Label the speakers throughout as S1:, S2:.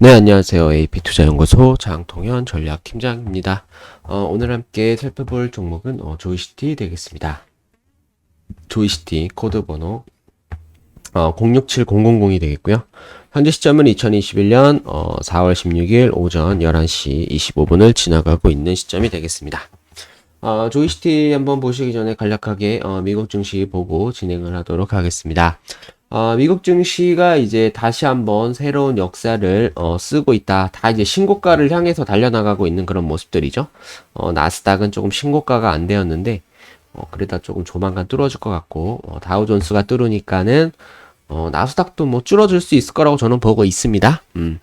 S1: 네, 안녕하세요. AP투자연구소 장통현 전략팀장입니다. 어, 오늘 함께 살펴볼 종목은 어, 조이시티 되겠습니다. 조이시티 코드 번호 어, 067000이 되겠고요. 현재 시점은 2021년 어, 4월 16일 오전 11시 25분을 지나가고 있는 시점이 되겠습니다. 어, 조이시티 한번 보시기 전에 간략하게 어, 미국 증시 보고 진행을 하도록 하겠습니다. 어, 미국 증시가 이제 다시 한번 새로운 역사를 어, 쓰고 있다. 다 이제 신고가를 향해서 달려나가고 있는 그런 모습들이죠. 어, 나스닥은 조금 신고가가 안 되었는데 어, 그러다 조금 조만간 뚫어질 것 같고 어, 다우존스가 뚫으니까는 어, 나스닥도 뭐 줄어들 수 있을 거라고 저는 보고 있습니다. 음.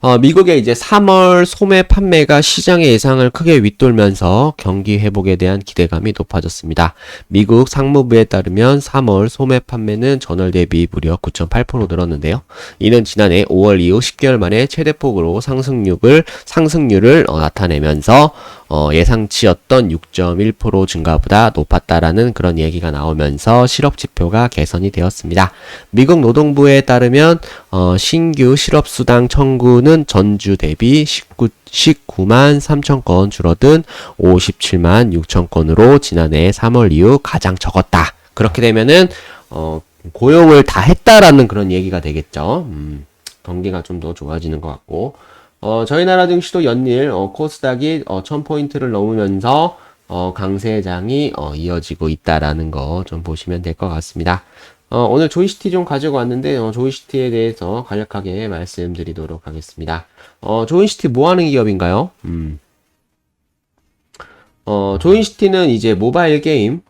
S1: 어, 미국의 이제 3월 소매 판매가 시장의 예상을 크게 윗돌면서 경기 회복에 대한 기대감이 높아졌습니다. 미국 상무부에 따르면 3월 소매 판매는 전월 대비 무려 9.8% 늘었는데요. 이는 지난해 5월 이후 10개월 만에 최대폭으로 상승률을 상승률을 어, 나타내면서 어, 예상치였던 6.1% 증가보다 높았다라는 그런 얘기가 나오면서 실업 지표가 개선이 되었습니다. 미국 노동부에 따르면 어, 신규 실업 수당 청구는 전주 대비 19 19만 3천 건 줄어든 57만 6천 건으로 지난해 3월 이후 가장 적었다. 그렇게 되면은 어, 고용을 다 했다라는 그런 얘기가 되겠죠. 음, 경기가 좀 더 좋아지는 것 같고 어, 저희 나라 증시도 연일 어, 코스닥이 어, 1000포인트를 넘으면서 어, 강세장이 어, 이어지고 있다라는 거 좀 보시면 될 것 같습니다. 어, 오늘 조이시티 좀 가지고 왔는데 어, 조이시티에 대해서 간략하게 말씀드리도록 하겠습니다. 어, 조이시티 뭐 하는 기업인가요? 음. 어, 조이시티는 이제 모바일 게임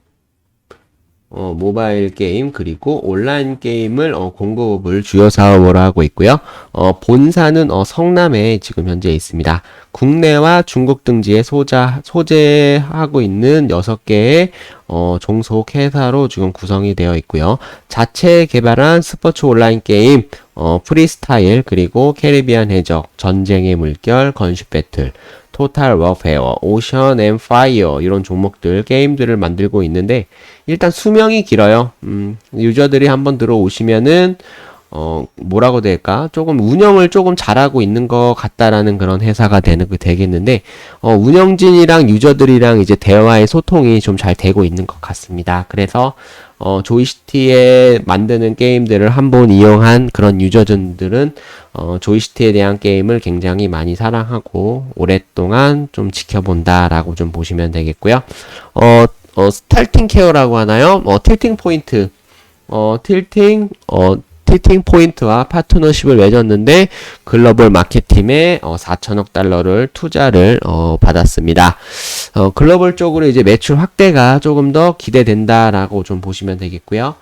S1: 어, 모바일 게임 그리고 온라인 게임을 어, 공급을 주요 사업으로 하고 있고요. 어, 본사는 어, 성남에 지금 현재 있습니다. 국내와 중국 등지에 소자, 소재하고 있는 6개의 어, 종속 회사로 지금 구성이 되어 있고요. 자체 개발한 스포츠 온라인 게임 어, 프리스타일 그리고 캐리비안 해적, 전쟁의 물결, 건슈 배틀 토탈 워페어, 오션 앤 파이어 이런 종목들 게임들을 만들고 있는데 일단 수명이 길어요. 음, 유저들이 한번 들어오시면은 어 뭐라고 될까 조금 운영을 조금 잘하고 있는 것 같다라는 그런 회사가 되는 그 되겠는데 어 운영진이랑 유저들이랑 이제 대화의 소통이 좀 잘 되고 있는 것 같습니다. 그래서 어 조이시티에 만드는 게임들을 한번 이용한 그런 유저들은 어 조이시티에 대한 게임을 굉장히 많이 사랑하고 오랫동안 좀 지켜본다라고 좀 보시면 되겠고요. 어, 어 스탈팅 케어라고 하나요? 어 틸팅 포인트 어 틸팅 어 틸팅 포인트와 파트너십을 맺었는데 글로벌 마케팅에 어, 4천억 달러를 투자를 어, 받았습니다. 어, 글로벌 쪽으로 이제 매출 확대가 조금 더 기대된다라고 좀 보시면 되겠고요.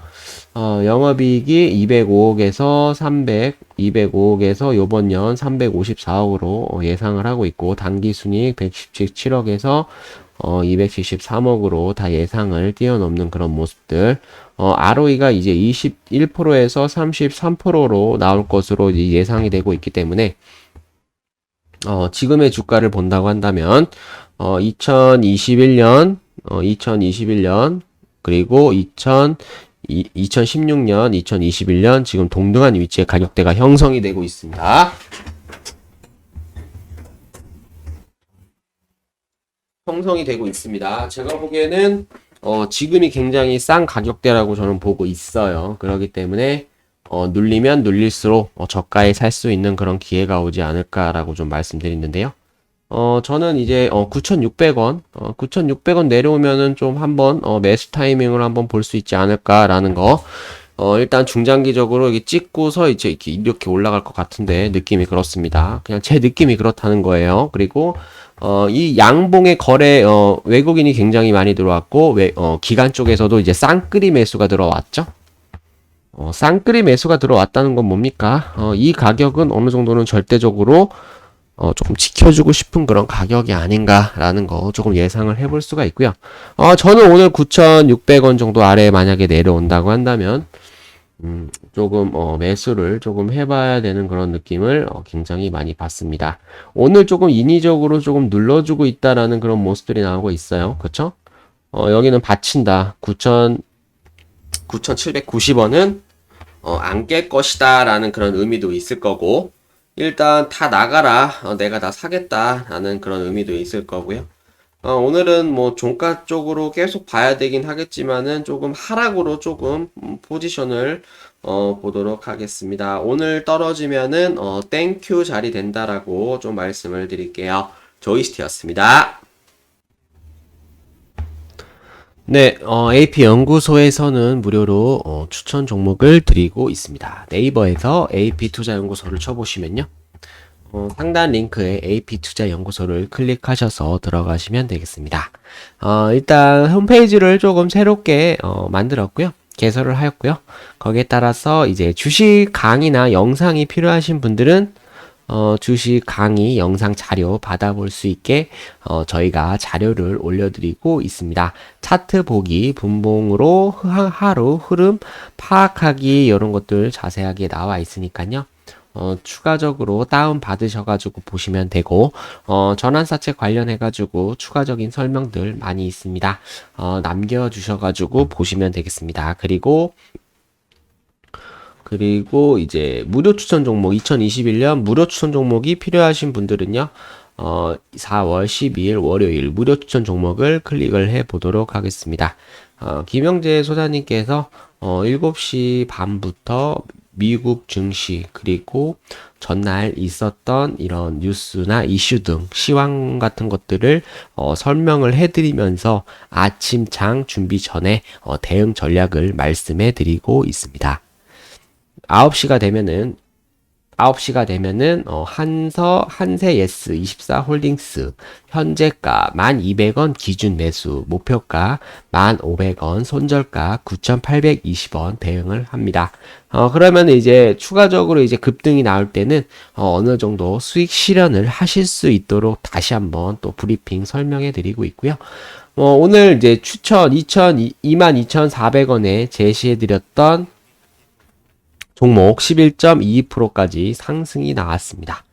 S1: 어, 영업이익이 205억에서 300, 205억에서 요번 년 354억으로 예상을 하고 있고 단기순이익 117억에서 어, 273억으로 다 예상을 뛰어넘는 그런 모습들. 어, ROE가 이제 21%에서 33%로 나올 것으로 예상이 되고 있기 때문에 어, 지금의 주가를 본다고 한다면 어, 2021년, 어, 2021년 그리고 2000 2016년, 2021년 지금 동등한 위치에 가격대가 형성이 되고 있습니다. 형성이 되고 있습니다. 제가 보기에는 어, 지금이 굉장히 싼 가격대라고 저는 보고 있어요. 그렇기 때문에 어, 눌리면 눌릴수록 어, 저가에 살 수 있는 그런 기회가 오지 않을까라고 좀 말씀드리는데요. 어, 저는 이제 어, 9,600원, 어, 9,600원 내려오면은 좀 한번 어, 매수 타이밍을 한번 볼 수 있지 않을까라는 거. 어, 일단 중장기적으로 이게 찍고서 이제 이렇게, 이렇게 올라갈 것 같은데 느낌이 그렇습니다. 그냥 제 느낌이 그렇다는 거예요. 그리고 어, 이 양봉의 거래, 어, 외국인이 굉장히 많이 들어왔고, 외, 어, 기간 쪽에서도 이제 쌍끌이 매수가 들어왔죠. 어, 쌍끌이 매수가 들어왔다는 건 뭡니까? 어, 이 가격은 어느 정도는 절대적으로 어, 조금 지켜주고 싶은 그런 가격이 아닌가라는 거 조금 예상을 해볼 수가 있고요. 어, 저는 오늘 9,600원 정도 아래에 만약에 내려온다고 한다면, 음, 조금 어, 매수를 조금 해봐야 되는 그런 느낌을 어, 굉장히 많이 받습니다. 오늘 조금 인위적으로 조금 눌러주고 있다라는 그런 모습들이 나오고 있어요. 그쵸? 어, 여기는 받친다. 9,000 9,790원은 어, 안 깰 것이다 라는 그런 의미도 있을 거고 일단 다 나가라 어, 내가 다 사겠다 라는 그런 의미도 있을 거고요 어, 오늘은 뭐 종가 쪽으로 계속 봐야 되긴 하겠지만은 조금 하락으로 조금 음, 포지션을 어, 보도록 하겠습니다. 오늘 떨어지면은 어, 땡큐 자리 된다라고 좀 말씀을 드릴게요. 조이스티였습니다. 네, 어, AP 연구소에서는 무료로 어, 추천 종목을 드리고 있습니다. 네이버에서 AP 투자 연구소를 쳐보시면요. 어, 상단 링크에 AP 투자 연구소를 클릭하셔서 들어가시면 되겠습니다. 어, 일단 홈페이지를 조금 새롭게 어, 만들었고요. 개설을 하였고요. 거기에 따라서 이제 주식 강의나 영상이 필요하신 분들은 어, 주식 강의 영상 자료 받아볼 수 있게 어, 저희가 자료를 올려드리고 있습니다. 차트 보기, 분봉으로 하- 하루 흐름 파악하기 이런 것들 자세하게 나와 있으니까요. 어, 추가적으로 다운 받으셔가지고 보시면 되고, 어, 전환사채 관련해가지고 추가적인 설명들 많이 있습니다. 어, 남겨주셔가지고 보시면 되겠습니다. 그리고 그리고 이제 무료 추천 종목 2021년 무료 추천 종목이 필요하신 분들은요. 어, 4월 12일 월요일 무료 추천 종목을 클릭을 해 보도록 하겠습니다. 어, 김영재 소장님께서 어, 7시 반부터 미국 증시 그리고 전날 있었던 이런 뉴스나 이슈 등 시황 같은 것들을 어, 설명을 해드리면서 아침장 준비 전에 어, 대응 전략을 말씀해 드리고 있습니다. 9시가 되면은 9시가 되면은 어, 한서 한세 예스 24 홀딩스 현재가 1,200원 기준 매수 목표가 1,500원 손절가 9,820원 대응을 합니다. 어, 그러면 이제 추가적으로 이제 급등이 나올 때는 어, 어느 정도 수익 실현을 하실 수 있도록 다시 한번 또 브리핑 설명해 드리고 있고요. 어, 오늘 이제 추천 2,000 22,400원에 제시해 드렸던 종목 11.22%까지 상승이 나왔습니다.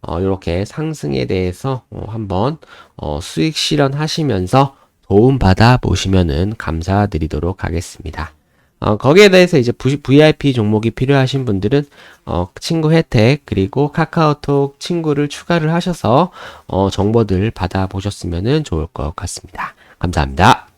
S1: 어, 이렇게 상승에 대해서 어, 한번 어, 수익 실현하시면서 도움 받아 보시면은 감사드리도록 하겠습니다. 어, 거기에 대해서 이제 VIP 종목이 필요하신 분들은 어, 친구 혜택 그리고 카카오톡 친구를 추가를 하셔서 어, 정보들 받아 보셨으면 좋을 것 같습니다. 감사합니다.